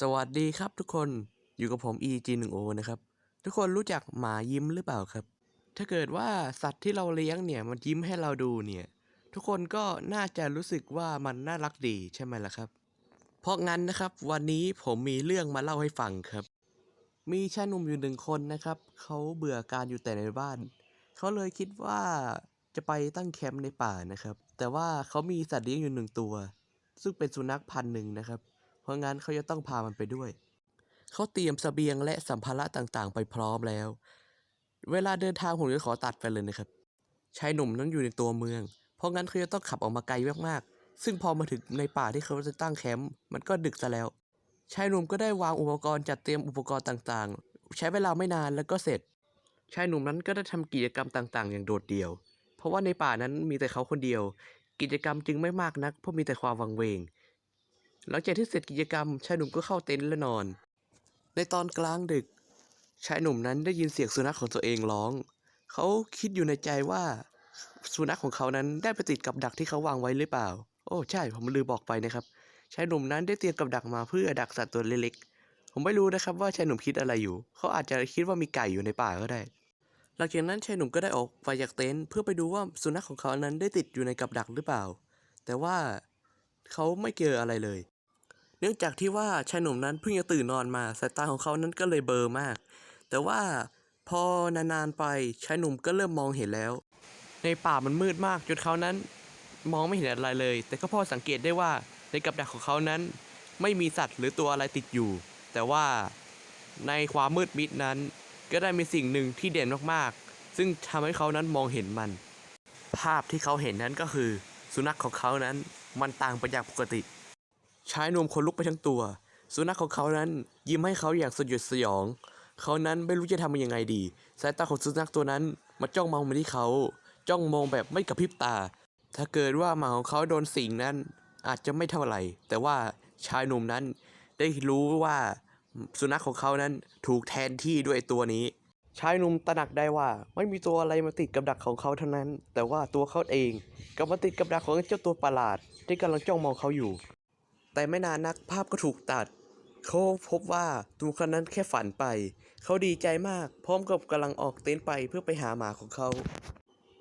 สวัสดีครับทุกคนอยู่กับผม EG1O นะครับ ทุกคนรู้จักหมายิ้มหรือเปล่าครับ ถ้าเกิดว่าสัตว์ที่เราเลี้ยงเนี่ยมันยิ้มให้เราดูเนี่ย ทุกคนก็น่าจะรู้สึกว่ามันน่ารักดีใช่ไหมล่ะครับ เพราะงั้นนะครับวันนี้ผมมีเรื่องมาเล่าให้ฟังครับ มีชายหนุ่มอยู่หนึ่งคนนะครับเขาเบื่อการอยู่แต่ในบ้านเขาเลยคิดว่าจะไปตั้งแคมป์ในป่านะครับ แต่ว่าเขามีสัตว์เลี้ยงอยู่หนึ่งตัว ซึ่งเป็นสุนัขพันธุ์หนึ่งนะครับ ราะงั้นเขาจะต้องพามันไปด้วย เขาเตรียมเสบียงและสัมภาระต่างๆ ไปพร้อมแล้ว เวลาเดินทางผมจะขอตัดไปเลยนะครับ ชายหนุ่มนั้นอยู่ในตัวเมือง เพราะงั้นเขาจะต้องขับออกมาไกลมากๆ ซึ่งพอมาถึงในป่าที่เขาจะตั้งแคมป์มันก็ดึกซะแล้ว ชายหนุ่มก็ได้วางอุปกรณ์จัดเตรียมอุปกรณ์ต่างๆ ใช้เวลาไม่นานแล้วก็เสร็จ ชายหนุ่มนั้นก็ได้ทำกิจกรรมต่างๆ อย่างโดดเดี่ยว เพราะว่าในป่านั้นมีแต่เขาคนเดียว กิจกรรมจึงไม่มากนักเพราะมีแต่ความวังเวง หลังจากที่เสร็จกิจกรรมชายหนุ่มก็เข้าเต็นท์และนอน ในตอนกลางดึก ชายหนุ่มนั้นได้ยินเสียงสุนัขของตัวเองร้อง เขาคิดอยู่ในใจว่า สุนัขของเขานั้นได้ไปติดกับดักที่เขาวางไว้หรือเปล่า โอ้ใช่ผมลืมบอกไปนะครับชายหนุ่มนั้นได้เตรียมกับดักมาเพื่อดักสัตว์ตัวเล็กๆ ผมไม่รู้นะครับว่าชายหนุ่มคิดอะไรอยู่ เขาอาจจะคิดว่ามีไก่อยู่ในป่าก็ได้ หลังจากนั้นชายหนุ่มก็ได้ออกไปจากเต็นท์เพื่อไปดูว่าสุนัขของเขานั้นได้ติดอยู่ในกับดักหรือเปล่า แต่ว่าเขาไม่เจออะไรเลย เนื่องจากที่ว่าชายหนุ่มนั้นเพิ่งจะตื่นนอนมาสายตาของเขานั้นก็เลยเบลอมาก แต่ว่าพอนานๆไปชายหนุ่มก็เริ่มมองเห็นแล้ว ในป่ามันมืดมากจนเขานั้นมองไม่เห็นอะไรเลย แต่ก็พอสังเกตได้ว่าในกับดักของเขานั้น ไม่มีสัตว์หรือตัวอะไรติดอยู่ แต่ว่าในความมืดมิดนั้น ก็ได้มีสิ่งหนึ่งที่เด่นมากๆ ซึ่งทำให้เขานั้นมองเห็นมัน ภาพที่เขาเห็นนั้นก็คือ สุนัขของเขานั้นมันต่างไปจากปกติ ชายหนุ่มขนลุกไปทั้งตัว สุนัขของเขานั้นยิ้มให้เขาอย่างสยดสยอง เขานั้นไม่รู้จะทำยังไงดี สายตาของสุนัขตัวนั้นมาจ้องมองมาที่เขา จ้องมองแบบไม่กระพริบตา ถ้าเกิดว่าหมาของเขาโดนสิ่งนั้นอาจจะไม่เท่าไหร่ แต่ว่าชายหนุ่มนั้นได้รู้ว่าสุนัขของเขานั้นถูกแทนที่ด้วยตัวนี้ ชายหนุ่มตระหนักได้ว่าไม่มีตัวอะไรมาติดกับดักของเขาเท่านั้น แต่ว่าตัวเขาเองกลับมาติดกับดักของเจ้าตัวประหลาดที่กำลังจ้องมองเขาอยู่ แต่ไม่นานนักภาพก็ถูกตัด เขาพบว่าตัวคนนั้นแค่ฝันไป เขาดีใจมาก พร้อมกับกำลังออกเต็นท์ไปเพื่อไปหาหมาของเขา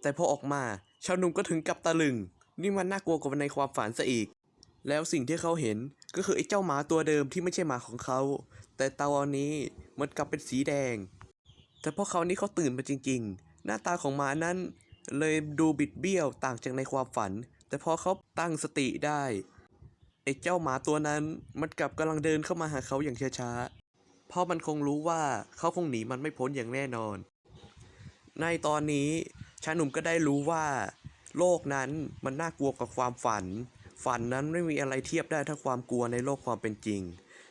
แต่พอออกมา ชาวหนุ่มก็ถึงกับตะลึง นี่มันน่ากลัวกว่าในความฝันซะอีก แล้วสิ่งที่เขาเห็นก็คือไอ้เจ้าหมาตัวเดิมที่ไม่ใช่หมาของเขา แต่ตอนนี้มันกลับเป็นสีแดง แต่พอเขาวนี้เขาตื่นมาจริง ๆ หน้าตาของหมานั้นเลยดูบิดเบี้ยวต่างจากในความฝัน แต่พอเขาตั้งสติได้ ไอ้เจ้าหมาตัวนั้นมันกลับกำลังเดินเข้ามาหาเขาอย่างช้าๆ เพราะมันคงรู้ว่าเขาคงหนีมันไม่พ้นอย่างแน่นอน ในตอนนี้ชายหนุ่มก็ได้รู้ว่า โลกนั้นมันน่ากลัวกว่าความฝัน ฝันนั้นไม่มีอะไรเทียบได้เท่าความกลัวในโลกความเป็นจริง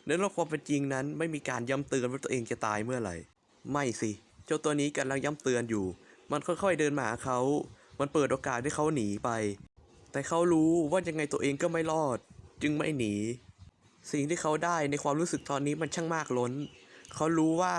ในโลกความเป็นจริงนั้นไม่มีการย้ำเตือนว่าตัวเองจะตายเมื่อไหร่ ไม่สิ เจ้าตัวนี้กำลังย้ำเตือนอยู่ มันค่อยๆเดินมาหาเขา มันเปิดโอกาสให้เขาหนีไป แต่เขารู้ว่ายังไงตัวเองก็ไม่รอด จึงไม่หนี สิ่งที่เขาได้ในความรู้สึกตอนนี้มันช่างมากล้น เขารู้ว่า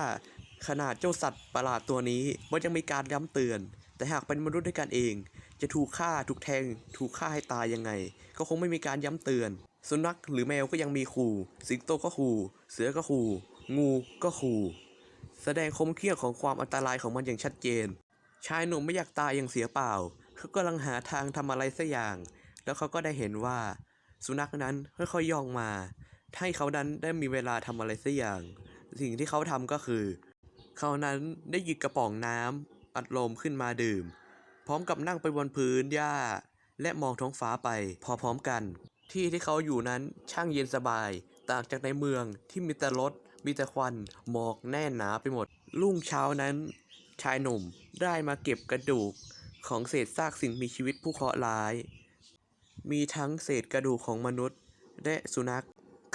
ขนาดเจ้าสัตว์ประหลาดตัวนี้มันยังมีการย้ำเตือน แต่หากเป็นมนุษย์ด้วยกันเอง จะถูกฆ่าถูกแทง ถูกฆ่าให้ตายยังไง ก็คงไม่มีการย้ำเตือน สุนัขหรือแมวก็ยังมีขู่ สิงโตก็ขู่ เสือก็ขู่ งูก็ขู่แสดงคมเขี้ยวของความอันตรายของมันอย่างชัดเจน ชายหนุ่มไม่อยากตายอย่างเสียเปล่า เขากำลังหาทางทำอะไรสักอย่าง แล้วเขาก็ได้เห็นว่า สุนัขนั้นค่อยๆย่องมาให้เขานั้นได้มีเวลาทำอะไรสักอย่าง สิ่งที่เขาทำก็คือ เขานั้นได้หยิบกระป๋องน้ำอัดลมขึ้นมาดื่ม พร้อมกับนั่งไปบนพื้นหญ้า และมองท้องฟ้าไป พอพร้อมกัน ที่ที่เขาอยู่นั้นช่างเย็นสบาย ต่างจากในเมืองที่มีแต่รถมีแต่ควันหมอกแน่นหนาไปหมด รุ่งเช้านั้น ชายหนุ่มได้มาเก็บกระดูกของเศษซากสิ่งมีชีวิตผู้เคราะห์ร้าย มีทั้งเศษกระดูกของมนุษย์ และสุนัข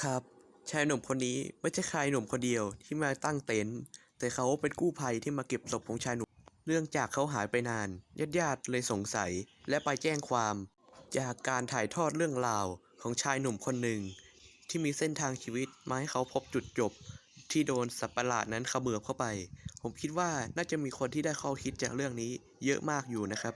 ครับ ชายหนุ่มคนนี้ไม่ใช่ชายหนุ่มคนเดียวที่มาตั้งเต็นท์แต่เขาเป็นกู้ภัยที่มาเก็บศพของชายหนุ่มเนื่องจากเขาหายไปนานญาติญาติๆเลยสงสัยและไปแจ้งความ จากการถ่ายทอดเรื่องราวของชายหนุ่มคนหนึ่ง ที่มีเส้นทางชีวิตมาให้เขาพบจุดจบ ที่โดนสัตว์ประหลาดนั้นเขมือบเข้าไป ผมคิดว่าน่าจะมีคนที่ได้ข้อคิดจากเรื่องนี้เยอะมากอยู่นะครับ